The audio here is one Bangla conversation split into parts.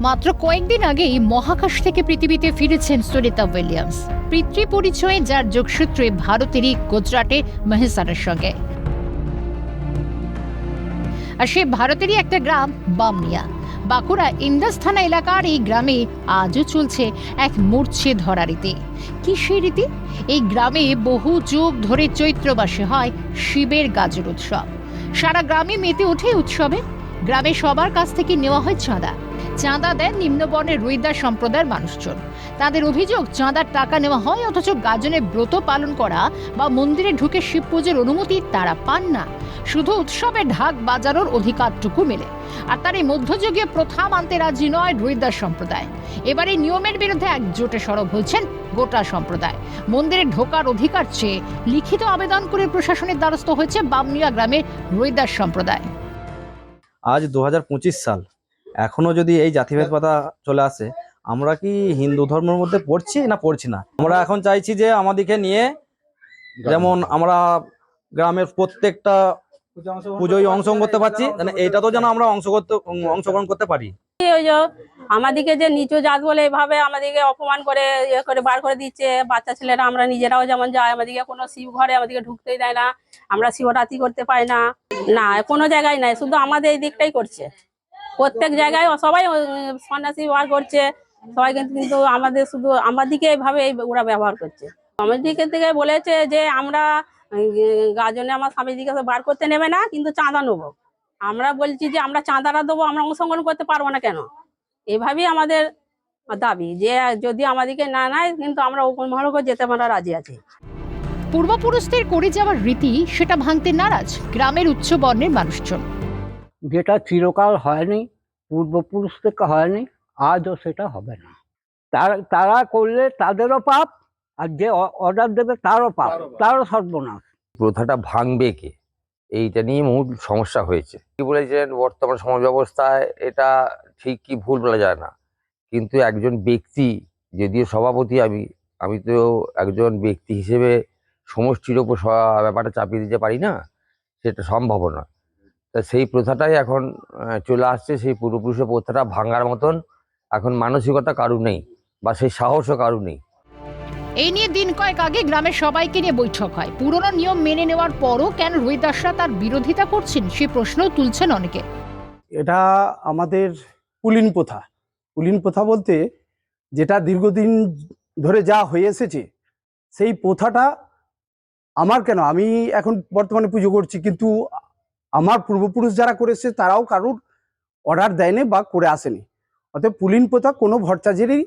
মাত্র কয়েকদিন আগেই মহাকাশ থেকে পৃথিবীতে ফিরেছেন সুনিতা উইলিয়ামস। পিতৃ পরিচয়ে যার যোগসূত্রে ভারতেরই গুজরাটে মহেসারের সঙ্গে। আর সে ভারতেরই একটা গ্রাম, বামনিয়া। বাঁকুড়া ইন্দাস থানা এলাকার এই গ্রামে আজও চলছে এক মূর্ছে ধরা রীতি। কি সেই রীতি? এই গ্রামে বহু যুগ ধরে চৈত্র মাসে হয় শিবের গাজর উৎসব। সারা গ্রামে মেতে ওঠে উৎসবে। গ্রামে সবার কাছ থেকে নেওয়া হয় চাঁদা। চাঁদা দেন নিম্নবর্ণের রুইদার সম্প্রদায়ের মানুষজন। তাদের অভিযোগ, চাঁদার টাকা নেওয়া হয় অথচ গাজনে ব্রত পালন করা বা মন্দিরে ঢুকে শিব পুজোর অনুমতি তারা পান না। শুধু উৎসবে ঢাক বাজানোর অধিকারটুকু মেলে। আর তার এই মধ্যযুগীয় প্রথা মানতে রাজি নয় রুইদার সম্প্রদায়। এবার এই নিয়মের বিরুদ্ধে একজোটে সরব হয়েছেন গোটা সম্প্রদায়। মন্দিরে ঢোকার অধিকার চেয়ে লিখিত আবেদন করে প্রশাসনের দ্বারস্থ হয়েছে বামনিয়া গ্রামের রুইদার সম্প্রদায়। আজ দু হাজার পঁচিশ সাল। এখনও যদি এই জাতিভেদ কথা চলে আসে আমরা কি হিন্দু ধর্মের মধ্যে পড়ছি না পড়ছি না? আমরা এখন চাইছি যে আমাদেরকে নিয়ে যেমন আমরা গ্রামের প্রত্যেকটা পুজোয় অংশগ্রহণ করতে পারছি মানে এইটা তো যেন আমরা অংশ করতে অংশগ্রহণ করতে পারি। ওই যে আমাদেরকে যে নিচু জাত বলে এভাবে আমাদেরকে অপমান করে ইয়ে করে বার করে দিচ্ছে বাচ্চা ছেলেরা আমরা নিজেরাও যেমন যাই আমাদেরকে কোনো শিব ঘরে আমাদেরকে ঢুকতেই দেয় না আমরা শিবরাত্রি করতে পাই না। না কোনো জায়গায় নাই শুধু আমাদের এই দিকটাই করছে। প্রত্যেক জায়গায় সবাই সন্ন্যাসী বার করছে। সবাই কিন্তু আমাদের শুধু আমাদেরকে এইভাবে এই ওরা ব্যবহার করছে। আমাদেরকে থেকে বলেছে যে, আমরা গাজনে আমার স্বামীর দিকে বার করতে নেবে না, কিন্তু চাঁদা নেব। আমরা বলছি যে, আমরা চাঁদাটা দেবো, আমরা অংশগ্রহণ করতে পারব না কেন? এভাবেই আমাদের দাবি যে, যদি আমাদেরকে না নেয়, কিন্তু আমরা ওপর মহলকে যেতে আমরা রাজি আছি। পূর্বপুরুষদের করে যাওয়ার রীতি, সেটা ভাঙতে নারাজ গ্রামের উচ্চ বর্ণের মানুষজন। যেটা চিরকাল হয়নি পূর্বপুরুষ থেকে হয়নি আজও সেটা হবে না। তারা তারা করলে তাদেরও পাপ আর যে অর্ডার দেবে তারও পাপ তারও সর্বনাশ। প্রথাটা ভাঙবে কে? এইটা নিয়ে মূল সমস্যা হয়েছে। কি বলেছেন বর্তমান সমাজ ব্যবস্থায় এটা ঠিক কি ভুল বলা যায় না। কিন্তু একজন ব্যক্তি যদিও সভাপতি আমি আমি তো একজন ব্যক্তি হিসেবে সমষ্টির ওপর ব্যাপারটা চাপিয়ে দিতে পারি না সেটা সম্ভব না তা সেই প্রথাটাই এখন চলে আসছে সেই পূর্বপুরুষের প্রথাটা ভাঙার মতন। এখন মানসিকতা কারু নেই বা সেই সাহসও কারু নেই। এই নিয়ে দিন কয়েক আগে গ্রামের সবাইকে নিয়ে বৈঠক হয়। পুরনো নিয়ম মেনে নেওয়ার পরও কেন রুইদাসরা তার বিরোধিতা করছেন সে প্রশ্নও তুলছেন অনেকে। এটা আমাদের কুলীন প্রথা। কুলীন প্রথা বলতে যেটা দীর্ঘদিন ধরে যা হয়ে এসেছে সেই প্রথাটা আমার কেন? আমি এখন বর্তমানে পুজো করছি কিন্তু আমার পূর্বপুরুষ যারা করেছে তারাও কারুর অর্ডার দেয়নি বা করে আসেনি। অতএব পুলিন প্রথা কোনো ভট্টাচার্যেরই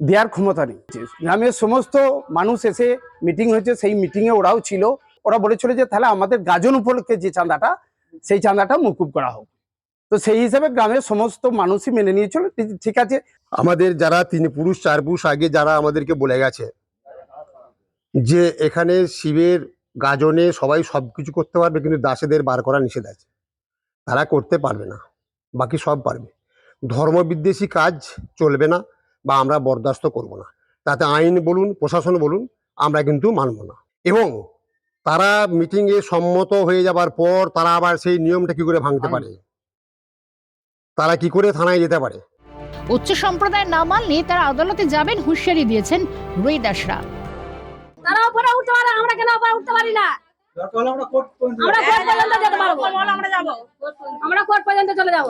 দেওয়ার ক্ষমতা নেই। গ্রামের সমস্ত মানুষ এসে মিটিং হয়েছে, সেই মিটিংয়ে ওরাও ছিল। ওরা বলেছিল যে তাহলে আমাদের গাজন উপলক্ষে যে চাঁদাটা, সেই চাঁদাটা মকুব করা হোক। তো সেই হিসাবে গ্রামের সমস্ত মানুষই মেনে নিয়েছিল। ঠিক আছে? আমাদের যারা তিন পুরুষ, চার পুরুষ আগে যারা আমাদেরকে বলে গেছে যে এখানে শিবের গাজনে সবাই সব কিছু করতে পারবে, কিন্তু দাসেদের বার করা নিষেধ আছে। তারা করতে পারবে না, বাকি সব পারবে। ধর্মবিদ্বেষী কাজ চলবে না বা আমরা বরদাস্ত করব না। তাতে আইন বলুন, প্রশাসন বলুন, আমরা কিন্তু মানব না। এবং তারা মিটিংয়ে সম্মত হয়ে যাবার পর তারা আবার সেই নিয়মটা কি করে ভাঙতে পারে? তারা কি করে থানায় যেতে পারে? উচ্চ সম্প্রদায় না মানলে তারা আদালতে যাবেন, হুঁশিয়ারি দিয়েছেন রুইদাসরা। তারা উপরে উঠতে পারে আমরা কেন উপরে উঠতে পারি না? আমরা কোর্ট পর্যন্ত যেতে পারব। আমরা যাব। আমরা কোর্ট পর্যন্ত চলে যাব।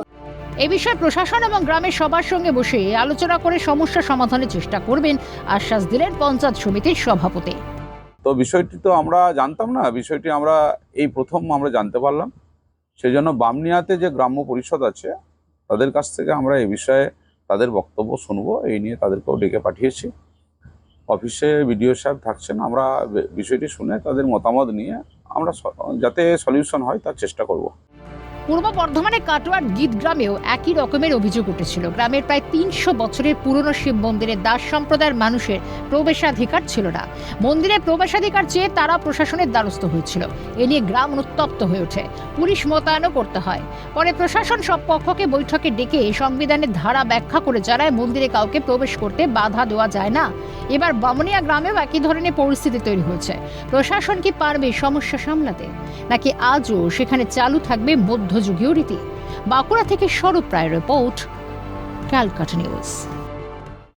এ বিষয়ে প্রশাসন এবং গ্রামের সবার সঙ্গে বসে আলোচনা করে সমস্যা সমাধানের চেষ্টা করবেন আশ্বাস দিলেন পঞ্চায়েত সমিতির সভাপতি। তো বিষয়টি তো আমরা জানতাম না বিষয়টি আমরা এই প্রথম আমরা জানতে পারলাম। সেই জন্য বামনিয়াতে যে গ্রাম্য পরিষদ আছে তাদের কাছ থেকে আমরা এই বিষয়ে তাদের বক্তব্য শুনব এই নিয়ে তাদেরকেও ডেকে পাঠিয়েছি। অফিসে বিডিও সাহেব থাকছেন, আমরা বিষয়টি শুনে তাদের মতামত নিয়ে আমরা যাতে সলিউশন হয় তার চেষ্টা করব। পূর্ব বর্ধমানের কাটোয়ার গীত গ্রামেও একই রকমের অভিযোগ উঠেছিল। গ্রামের প্রায় তিনশো বছরের পুরনো শিব মন্দিরে দাস সম্প্রদায়ের মানুষের প্রবেশাধিকার ছিল না। মন্দিরে প্রবেশাধিকার চেয়ে তারা প্রশাসনের দ্বারস্থ হয়েছিল। এ নিয়ে গ্রাম উত্তপ্ত হয়ে ওঠে। পুলিশ মোতায়েনও করতে হয়। পরে প্রশাসন সব পক্ষকে বৈঠকে ডেকে সংবিধানের ধারা ব্যাখ্যা করে জানায়, মন্দিরে কাউকে প্রবেশ করতে বাধা দেওয়া যায় না। এবার বামনিয়া গ্রামেও একই ধরনের পরিস্থিতি তৈরি হয়েছে। প্রশাসন কি পারবে সমস্যা সামলাতে? নাকি আজও সেখানে চালু থাকবে মধ্যযুগীয় রীতি। বাঁকুড়া থেকে স্বরূপ রায় রিপোর্ট ক্যালকাটা নিউজ।